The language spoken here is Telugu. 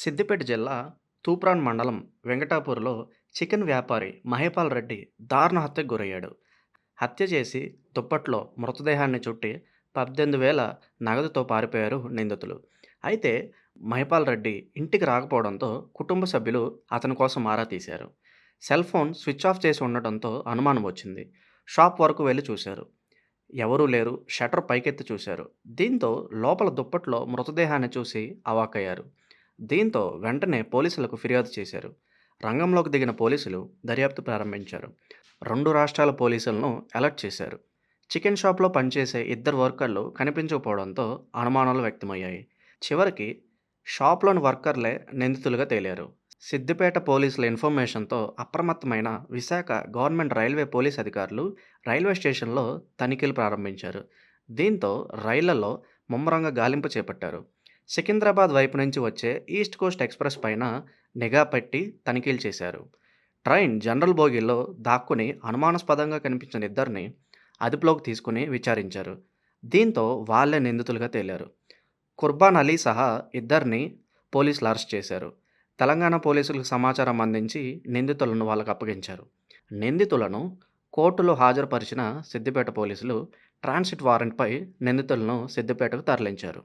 సిద్దిపేట జిల్లా తూప్రాన్ మండలం వెంకటాపూర్లో చికెన్ వ్యాపారి మహేపాల్ రెడ్డి దారుణ హత్యకు గురయ్యాడు. హత్య చేసి దుప్పట్లో మృతదేహాన్ని చుట్టి పద్దెనిమిది వేల నగదుతో పారిపోయారు నిందితులు. అయితే మహిపాల్ రెడ్డి ఇంటికి రాకపోవడంతో కుటుంబ సభ్యులు అతని కోసం ఆరా తీశారు. సెల్ ఫోన్ స్విచ్ ఆఫ్ చేసి ఉండటంతో అనుమానం వచ్చింది. షాప్ వరకు వెళ్ళి చూశారు. ఎవరూ లేరు. షట్టర్ పైకెత్తి చూశారు. దీంతో లోపల దుప్పట్లో మృతదేహాన్ని చూసి అవాకయ్యారు దీంతో వెంటనే పోలీసులకు ఫిర్యాదు చేశారు. రంగంలోకి దిగిన పోలీసులు దర్యాప్తు ప్రారంభించారు. రెండు రాష్ట్రాల పోలీసులను అలర్ట్ చేశారు. చికెన్ షాప్లో పనిచేసే ఇద్దరు వర్కర్లు కనిపించకపోవడంతో అనుమానాలు వ్యక్తమయ్యాయి. చివరికి షాప్లోని వర్కర్లే నిందితులుగా తేలారు. సిద్దిపేట పోలీసుల ఇన్ఫర్మేషన్తో అప్రమత్తమైన విశాఖ గవర్నమెంట్ రైల్వే పోలీస్ అధికారులు రైల్వే స్టేషన్లో తనిఖీలు ప్రారంభించారు. దీంతో రైళ్ళలో ముమ్మరంగా గాలింపు చేపట్టారు. సికింద్రాబాద్ వైపు నుంచి వచ్చే ఈస్ట్ కోస్ట్ ఎక్స్ప్రెస్ పైన నిఘా పెట్టి తనిఖీలు చేశారు. ట్రైన్ జనరల్ బోగీలో దాక్కుని అనుమానాస్పదంగా కనిపించిన ఇద్దరిని అదుపులోకి తీసుకుని విచారించారు. దీంతో వాళ్ళే నిందితులుగా తేలారు. కుర్బాన్ అలీ సహా ఇద్దరిని పోలీసులు అరెస్ట్ చేశారు. తెలంగాణ పోలీసులకు సమాచారం అందించి నిందితులను వాళ్ళకు అప్పగించారు. నిందితులను కోర్టులో హాజరుపరిచిన సిద్దిపేట పోలీసులు ట్రాన్సిట్ వారెంట్పై నిందితులను సిద్దిపేటకు తరలించారు.